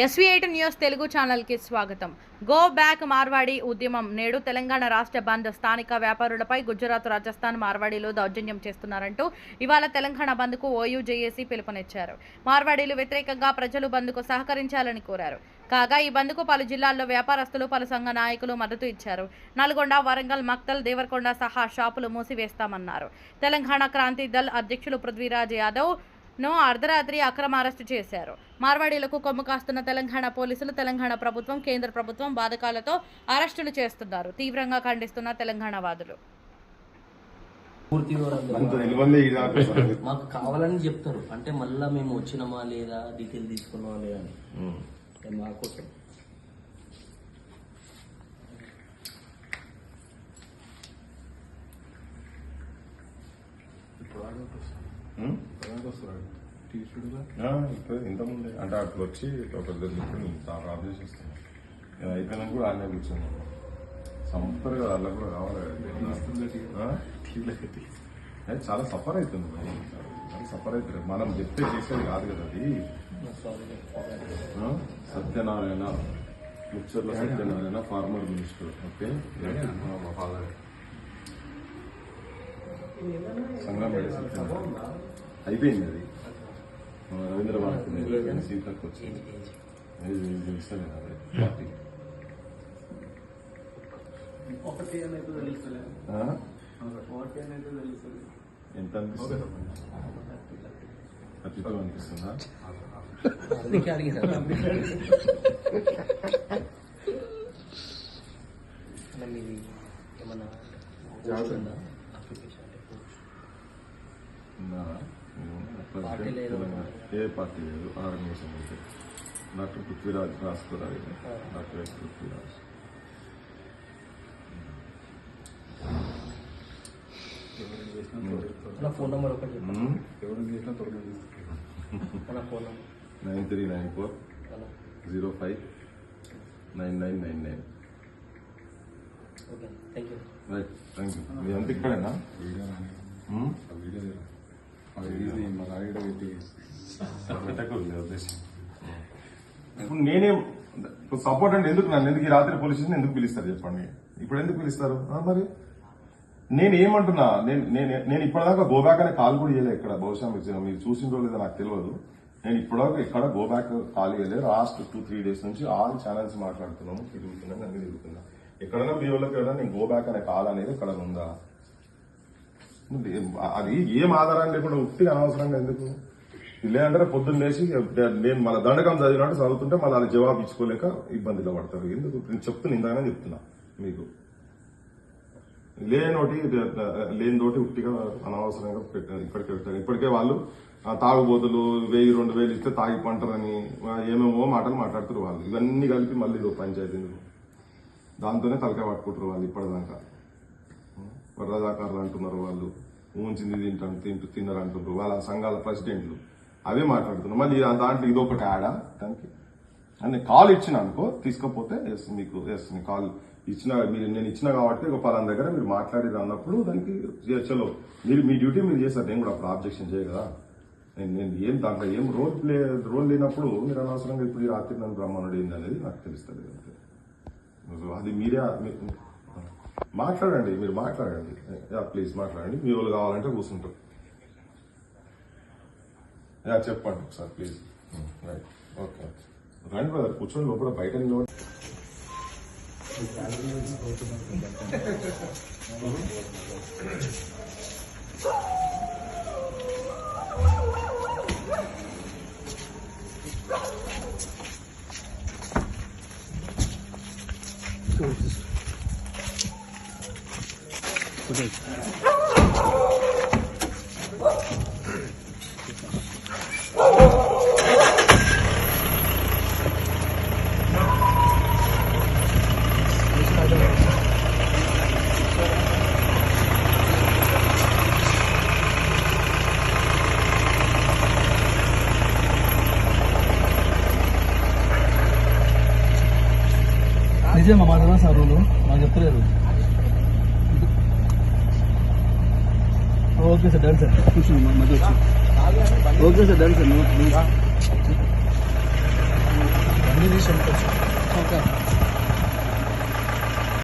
SV eight news Telugu ఛానల్కి స్వాగతం. Go back Marwadi ఉద్యమం నేడు తెలంగాణ రాష్ట్ర బంద్ స్థానిక వ్యాపారులపై గుజరాత్ రాజస్థాన్ మార్వాడీలు దౌర్జన్యం చేస్తున్నారంటూ ఇవాళ తెలంగాణ బంద్కు ఓయూ జేఏసీ పిలుపునిచ్చారు. మార్వాడీలు వ్యతిరేకంగా ప్రజలు బంద్కు సహకరించాలని కోరారు. కాగా ఈ బంద్కు పలు జిల్లాల్లో వ్యాపారస్తులు పలు సంఘ నాయకులు మద్దతు ఇచ్చారు. నల్గొండ వరంగల్ మక్తల్ దేవరకొండ సహా షాపులు మూసివేస్తామన్నారు. తెలంగాణ క్రాంతి దళ్ అధ్యక్షులు పృథ్వీరాజ్ యాదవ్ ను అర్ధరాత్రి అక్రమ అరెస్టు చేశారు. మార్వాడీలకు కొమ్ము కాస్తున్న తెలంగాణ పోలీసులు తెలంగాణ ప్రభుత్వం కేంద్ర ప్రభుత్వం బాధకాలతో అరెస్టులు చేస్తున్నారు. తీవ్రంగా ఖండిస్తున్న తెలంగాణ వాదులు. మాకు కావాలని చెప్తారు. అంటే మళ్ళా మేము వచ్చినామా లేదా డీటెయిల్ తీసుకున్నామా లేదా అని. అంటే మా కోసం ఉమ్? ఆ, ఇప్పుడు ఇంతకుముందే. అంటే అట్లా వచ్చి ఒక ఇద్దరు ఇప్పుడు ఆఫ్ చేసి వస్తాను అయిపోయినా కూడా ఆయన కూర్చున్నాను సంపర్ కదా అలా కూడా కావాలి. చాలా సఫర్ అవుతుంది. చాలా సఫర్ అవుతుంది. మనం చెప్తే చేసేది కాదు కదా అది? Satyanarayana Mucharla Satyanarayana former minister. Okay? Father. Sangam Satyanarayana అయిపోయింది అది. రవీంద్ర భారతి సీతకు వచ్చింది. పార్టీ. ఎంత అనిపిస్తుంది? టూ అనిపిస్తుందా? ఏమన్నా పోస్ట్ ఉందా అప్లికేషన్ అంటే పోస్ట్ ఉన్నారా? పార్టీ లేదు. ఏ పార్టీ లేదు. ఆర్గనైజేషన్ అయితే డాక్టర్ పృథ్వీరాజ్ రాసుకోరాలి డాక్టర్ ఎస్ పృథ్వీరాజ్. నా ఫోన్ నెంబర్ ఒకటి. ఎవరు చేసినా తొలగింది నా phone number. Nine three nine four zero five nine nine nine nine. Okay thank you right thank you మీ అంత ఇక్కడేనా? వీడియో వీడియో లేదు. ఉద్దేశం ఇప్పుడు నేనే సపోర్ట్ అంటే ఎందుకు నన్ను? ఎందుకు ఈ రాత్రి పోలీస్ స్టేషన్ ఎందుకు పిలుస్తారు చెప్పండి? ఇప్పుడు ఎందుకు పిలుస్తారు? మరి? నేను ఏమంటున్నా? నేను నేను నేను ఇప్పటిదాకా గోబ్యాక్ అనే కాల్ కూడా చేయలేదు ఇక్కడ. బహుశా మీరు మీరు చూసిందో లేదో నాకు తెలియదు. నేను ఇప్పటిదాకా ఇక్కడ గోబ్యాక్ కాల్ చేయలేదు. లాస్ట్ టూ త్రీ డేస్ నుంచి ఆల్ ఛానల్స్ మాట్లాడుతున్నాము తిరుగుతున్నాను అన్ని తిరుగుతున్నా. ఎక్కడైనా మీ వెళ్ళినా నేను గోబ్యాక్ అనే కాల్ అనేది ఎక్కడ ఉందా? అది ఏం ఆధారం లేకుండా ఉత్తిగా అనవసరంగా ఎందుకు? లేదంటే పొద్దున్న లేచి నేను మన దండకం చదివినట్టు చదువుతుంటే మళ్ళీ అది జవాబు ఇచ్చుకోలేక ఇబ్బందిలో పడతారు. ఎందుకు? నేను చెప్తున్నా ఇందాకనే చెప్తున్నా మీకు. లేనోటి లేనితోటి ఉట్టిగా అనవసరంగా పెట్టారు ఇప్పటికే పెట్టారు ఇప్పటికే వాళ్ళు తాగుబోతులు వెయ్యి రెండు వేలు ఇస్తే తాగి పంటరని ఏమేమో మాటలు మాట్లాడుతారు వాళ్ళు. ఇవన్నీ కలిపి మళ్ళీ ఇదో పంచాయతీ దాంతోనే తలకాయ పట్టుకుంటారు వాళ్ళు ఇప్పటిదాకా. వర్రదాకారులు అంటున్నారు వాళ్ళు. ఊంచింది తింటాను తింటూ తిన్నారు అంటున్నారు వాళ్ళ సంఘాల ప్రెసిడెంట్లు. అవే మాట్లాడుతున్నాం. మళ్ళీ దాంట్లో దాంట్లో ఒకటి యాడా? దానికి అని కాల్ ఇచ్చిన అనుకో తీసుకపోతే ఎస్ మీకు ఎస్ మీ కాల్ ఇచ్చిన మీరు నేను ఇచ్చిన కాబట్టి ఒక పలానా దగ్గర మీరు మాట్లాడేది అన్నప్పుడు దానికి చలో మీరు మీ డ్యూటీ మీరు చేస్తారు నేను కూడా అప్పుడు ఆబ్జెక్షన్ చేయగలరా నేను నేను ఏం దాంట్లో ఏం రోల్ ప్లే రోల్ లేనప్పుడు మీరు అనవసరంగా ఇప్పుడు రాత్రి నన్ను బ్రహ్మణుడు ఏంది అనేది నాకు తెలుస్తుంది అంతే. అది మీరే మాట్లాడండి మీరు మాట్లాడండి. యా ప్లీజ్ మాట్లాడండి. మీ వాళ్ళు కావాలంటే కూర్చుంటారు. యా చెప్పండి ఒకసారి ప్లీజ్ రైట్ ఓకే రండి బ్రదర్ కూర్చొని లోపల బయట నిలబడి నిజమా మాట్లాడదా సార్ రోజు నాకు చెప్తలేదు ఓకే సార్ డన్ సార్. కూర్చోండి మధ్య వచ్చి. Okay sir done sir. వెళ్ళిపోవచ్చు ఓకే.